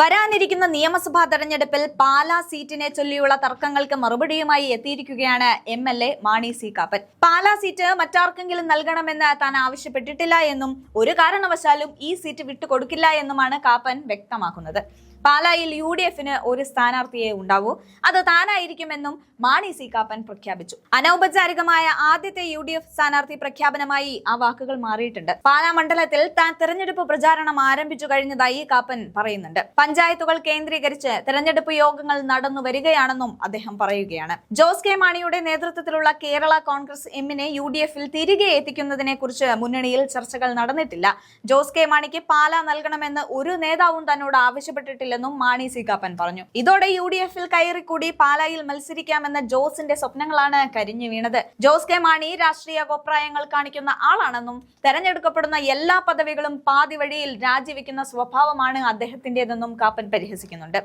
വരാനിരിക്കുന്ന നിയമസഭാ തെരഞ്ഞെടുപ്പിൽ പാലാ സീറ്റിനെ ചൊല്ലിയുള്ള തർക്കങ്ങൾക്ക് മറുപടിയുമായി എത്തിയിരിക്കുകയാണ് M L A Mani C Kappan. Pala seat മറ്റാർക്കെങ്കിലും നൽകണമെന്ന് താൻ ആവശ്യപ്പെട്ടിട്ടില്ല എന്നും ഒരു കാരണവശാലും ഈ സീറ്റ് വിട്ടുകൊടുക്കില്ല എന്നുമാണ് കാപ്പൻ വ്യക്തമാക്കുന്നത്. പാലായിൽ യു ഡി എഫിന് ഒരു സ്ഥാനാർത്ഥിയെ ഉണ്ടാവൂ അത് താനായിരിക്കുമെന്നും മാണി സി കാപ്പൻ പ്രഖ്യാപിച്ചു. അനൗപചാരികമായ ആദ്യത്തെ യു ഡി എഫ് സ്ഥാനാർത്ഥി പ്രഖ്യാപനമായി ആ വാക്കുകൾ മാറിയിട്ടുണ്ട്. പാലാ മണ്ഡലത്തിൽ താൻ തെരഞ്ഞെടുപ്പ് പ്രചാരണം ആരംഭിച്ചു കഴിഞ്ഞതായി കാപ്പൻ പറയുന്നുണ്ട്. പഞ്ചായത്തുകൾ കേന്ദ്രീകരിച്ച് തെരഞ്ഞെടുപ്പ് യോഗങ്ങൾ നടന്നു വരികയാണെന്നും അദ്ദേഹം പറയുകയാണ്. ജോസ് കെ മാണിയുടെ നേതൃത്വത്തിലുള്ള കേരള കോൺഗ്രസ് എമ്മിനെ യു ഡി എഫിൽ തിരികെ എത്തിക്കുന്നതിനെ കുറിച്ച് മുന്നണിയിൽ ചർച്ചകൾ നടന്നിട്ടില്ല. ജോസ് കെ മാണിക്ക് പാല നൽകണമെന്ന് ഒരു നേതാവും തന്നോട് ആവശ്യപ്പെട്ടിട്ടില്ലെന്നും മാണി സി കാപ്പൻ പറഞ്ഞു. ഇതോടെ യു ഡി എഫിൽ കയറിക്കൂടി പാലായിൽ മത്സരിക്കാമെന്ന ജോസിന്റെ സ്വപ്നങ്ങളാണ് കരിഞ്ഞു വീണത്. ജോസ് കെ മാണി രാഷ്ട്രീയ അഭിപ്രായങ്ങൾ കാണിക്കുന്ന ആളാണെന്നും തെരഞ്ഞെടുക്കപ്പെടുന്ന എല്ലാ പദവികളും പാതി വഴിയിൽ രാജിവെക്കുന്ന സ്വഭാവമാണ് അദ്ദേഹത്തിന്റേതെന്നും കാപ്പൻ പരിഹസിക്കുന്നുണ്ട്.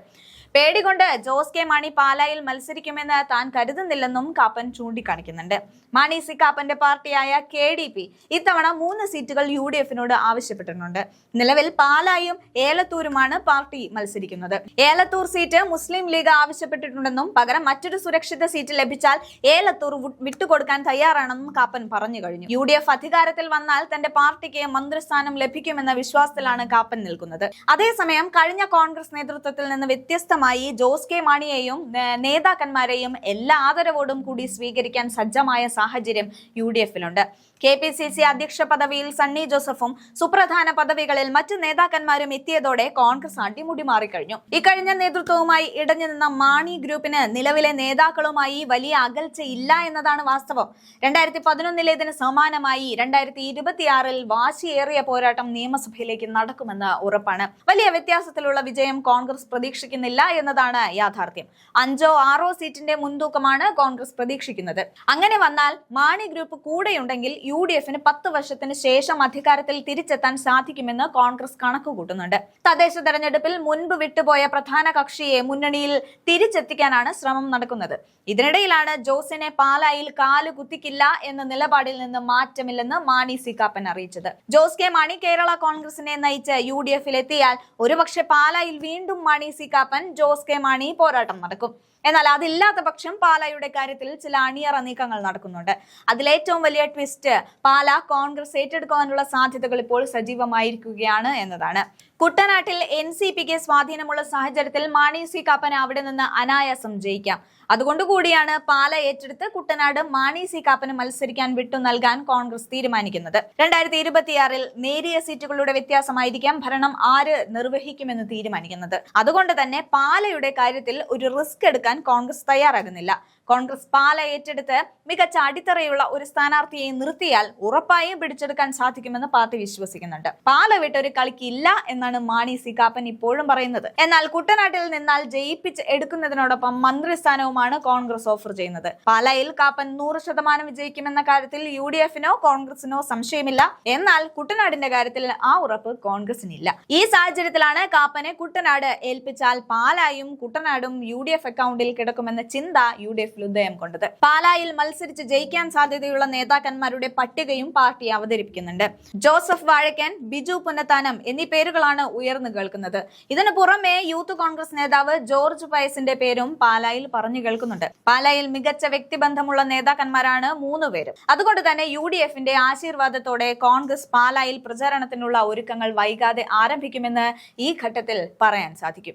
പേടികൊണ്ട് ജോസ് കെ മാണി പാലായിൽ മത്സരിക്കുമെന്ന് താൻ കരുതുന്നില്ലെന്നും കാപ്പൻ ചൂണ്ടിക്കാണിക്കുന്നുണ്ട്. മാണി സി കാപ്പന്റെ പാർട്ടിയായ കെ ഡി പി ഇത്തവണ മൂന്ന് സീറ്റുകൾ യു ഡി എഫിനോട് ആവശ്യപ്പെട്ടിട്ടുണ്ട്. നിലവിൽ പാലായും ഏലത്തൂരുമാണ് പാർട്ടി മത്സരിക്കുന്നത്. ഏലത്തൂർ സീറ്റ് മുസ്ലിം ലീഗ് ആവശ്യപ്പെട്ടിട്ടുണ്ടെന്നും പകരം മറ്റൊരു സുരക്ഷിത സീറ്റ് ലഭിച്ചാൽ ഏലത്തൂർ വിട്ടുകൊടുക്കാൻ തയ്യാറാണെന്നും കാപ്പൻ പറഞ്ഞു കഴിഞ്ഞു. യു ഡി എഫ് അധികാരത്തിൽ വന്നാൽ തന്റെ പാർട്ടിക്ക് മന്ത്രിസ്ഥാനം ലഭിക്കുമെന്ന വിശ്വാസത്തിലാണ് കാപ്പൻ നിൽക്കുന്നത്. അതേസമയം കഴിഞ്ഞ കോൺഗ്രസ് നേതൃത്വത്തിൽ നിന്ന് വ്യത്യസ്തമായി ജോസ് കെ മാണിയെയും നേതാക്കന്മാരെയും എല്ലാ ആദരവോടും കൂടി സ്വീകരിക്കാൻ സജ്ജമായ സാഹചര്യം യു ഡി എഫിലുണ്ട് കെ പി സി സി അധ്യക്ഷ പദവിയിൽ സണ്ണി ജോസഫും സുപ്രധാന പദവികളിൽ മറ്റ് നേതാക്കന്മാരും എത്തിയതോടെ കോൺഗ്രസ് അടിമുടി മാറിക്കഴിഞ്ഞു. ഇക്കഴിഞ്ഞ നേതൃത്വവുമായി ഇടഞ്ഞു നിന്ന മാണി ഗ്രൂപ്പിന് നിലവിലെ നേതാക്കളുമായി വലിയ അകൽച്ച ഇല്ല എന്നതാണ് വാസ്തവം. രണ്ടായിരത്തി പതിനൊന്നിലെ ഇതിന് സമാനമായി രണ്ടായിരത്തി ഇരുപത്തിയാറിൽ വാശിയേറിയ പോരാട്ടം നിയമസഭയിലേക്ക് നടക്കുമെന്ന് ഉറപ്പാണ്. വലിയ വ്യത്യാസത്തിലുള്ള വിജയം കോൺഗ്രസ് പ്രതീക്ഷിക്കുന്നില്ല എന്നതാണ് യാഥാർത്ഥ്യം. അഞ്ചോ ആറോ സീറ്റിന്റെ മുൻതൂക്കമാണ് കോൺഗ്രസ് പ്രതീക്ഷിക്കുന്നത്. അങ്ങനെ വന്നാൽ മാണി ഗ്രൂപ്പ് കൂടെയുണ്ടെങ്കിൽ യു ഡി എഫിന് പത്ത് വർഷത്തിന് ശേഷം അധികാരത്തിൽ തിരിച്ചെത്താൻ സാധിക്കുമെന്ന് കോൺഗ്രസ് കണക്കുകൂട്ടുന്നുണ്ട്. തദ്ദേശ തെരഞ്ഞെടുപ്പിൽ മുൻപ് വിട്ടുപോയ പ്രധാന കക്ഷിയെ മുന്നണിയിൽ തിരിച്ചെത്തിക്കാനാണ് ശ്രമം നടക്കുന്നത്. ഇതിനിടയിലാണ് ജോസിനെ പാലായിൽ കാൽ കുത്തിക്കില്ല എന്ന നിലപാടിൽ നിന്ന് മാറ്റമില്ലെന്ന് മാണി സി കാപ്പൻ അറിയിച്ചത്. ജോസ് കെ മാണി കേരള കോൺഗ്രസിനെ നയിച്ച് യു ഡി എഫിൽ എത്തിയാൽ ഒരുപക്ഷെ പാലായിൽ വീണ്ടും മാണി സി കാപ്പൻ ജോസ് കെ മാണി പോരാട്ടം നടക്കും. എന്നാൽ അതില്ലാത്ത പക്ഷം പാലായുടെ കാര്യത്തിൽ ചില അണിയറ നീക്കങ്ങൾ നടക്കുന്നുണ്ട്. അതിലേറ്റവും വലിയ ട്വിസ്റ്റ് പാല കോൺഗ്രസ് ഏറ്റെടുക്കാനുള്ള സാധ്യതകൾ ഇപ്പോൾ സജീവമായിരിക്കുകയാണ് എന്നതാണ്. കുട്ടനാട്ടിൽ എൻ സി പിക്ക് സ്വാധീനമുള്ള സാഹചര്യത്തിൽ മാണി സി കാപ്പന് അവിടെ നിന്ന് അനായാസം ജയിക്കാം. അതുകൊണ്ടുകൂടിയാണ് പാല ഏറ്റെടുത്ത് കുട്ടനാട് മാണി സി കാപ്പന് മത്സരിക്കാൻ വിട്ടു നൽകാൻ കോൺഗ്രസ് തീരുമാനിക്കുന്നത്. രണ്ടായിരത്തി ഇരുപത്തിയാറിൽ നേരിയ സീറ്റുകളുടെ വ്യത്യാസമായിരിക്കാം ഭരണം ആര് നിർവഹിക്കുമെന്ന് തീരുമാനിക്കുന്നത്. അതുകൊണ്ട് തന്നെ പാലയുടെ കാര്യത്തിൽ ഒരു റിസ്ക് എടുക്കാൻ കോൺഗ്രസ് തയ്യാറാകുന്നില്ല. കോൺഗ്രസ് പാല ഏറ്റെടുത്ത് മികച്ച അടിത്തറയുള്ള ഒരു സ്ഥാനാർത്ഥിയെ നിർത്തിയാൽ ഉറപ്പായും പിടിച്ചെടുക്കാൻ സാധിക്കുമെന്ന് പാർട്ടി വിശ്വസിക്കുന്നുണ്ട്. പാല വിട്ട് ഒരു കളിക്കില്ല എന്നാണ് മാണി സി കാപ്പൻ ഇപ്പോഴും പറയുന്നത്. എന്നാൽ കുട്ടനാട്ടിൽ നിന്നാൽ ജയിപ്പിച്ച് എടുക്കുന്നതിനോടൊപ്പം മന്ത്രിസ്ഥാനവുമാണ് കോൺഗ്രസ് ഓഫർ ചെയ്യുന്നത്. പാലയിൽ കാപ്പൻ നൂറ് ശതമാനം വിജയിക്കുമെന്ന കാര്യത്തിൽ യു ഡി എഫിനോ കോൺഗ്രസിനോ സംശയമില്ല. എന്നാൽ കുട്ടനാടിന്റെ കാര്യത്തിൽ ആ ഉറപ്പ് കോൺഗ്രസിനില്ല. ഈ സാഹചര്യത്തിലാണ് കാപ്പനെ കുട്ടനാട് ഏൽപ്പിച്ചാൽ പാലായും കുട്ടനാടും യു ഡി എഫ് അക്കൗണ്ടിൽ കിടക്കുമെന്ന ചിന്ത യു ഡി എഫിൽ ഉദയം കൊണ്ടത്. പാലായിൽ മത്സരിച്ച് ജയിക്കാൻ സാധ്യതയുള്ള നേതാക്കന്മാരുടെ പട്ടികയും പാർട്ടി അവതരിപ്പിക്കുന്നുണ്ട്. ജോസഫ് വാഴക്കൻ ബിജു പുന്നത്താനം എന്നീ പേരുകളാണ് ഉയർന്നു കേൾക്കുന്നത്. ഇതിനു പുറമെ യൂത്ത് കോൺഗ്രസ് നേതാവ് ജോർജ് പയസിന്റെ പേരും പാലായിൽ പറഞ്ഞു കേൾക്കുന്നുണ്ട്. പാലായിൽ മികച്ച വ്യക്തിബന്ധമുള്ള നേതാക്കന്മാരാണ് മൂന്ന് പേരും. അതുകൊണ്ട് തന്നെ യു ഡി എഫിന്റെ ആശീർവാദത്തോടെ കോൺഗ്രസ് പാലായിൽ പ്രചാരണത്തിനുള്ള ഒരുക്കങ്ങൾ വൈകാതെ ആരംഭിക്കുമെന്ന് ഈ ഘട്ടത്തിൽ പറയാൻ സാധിക്കും.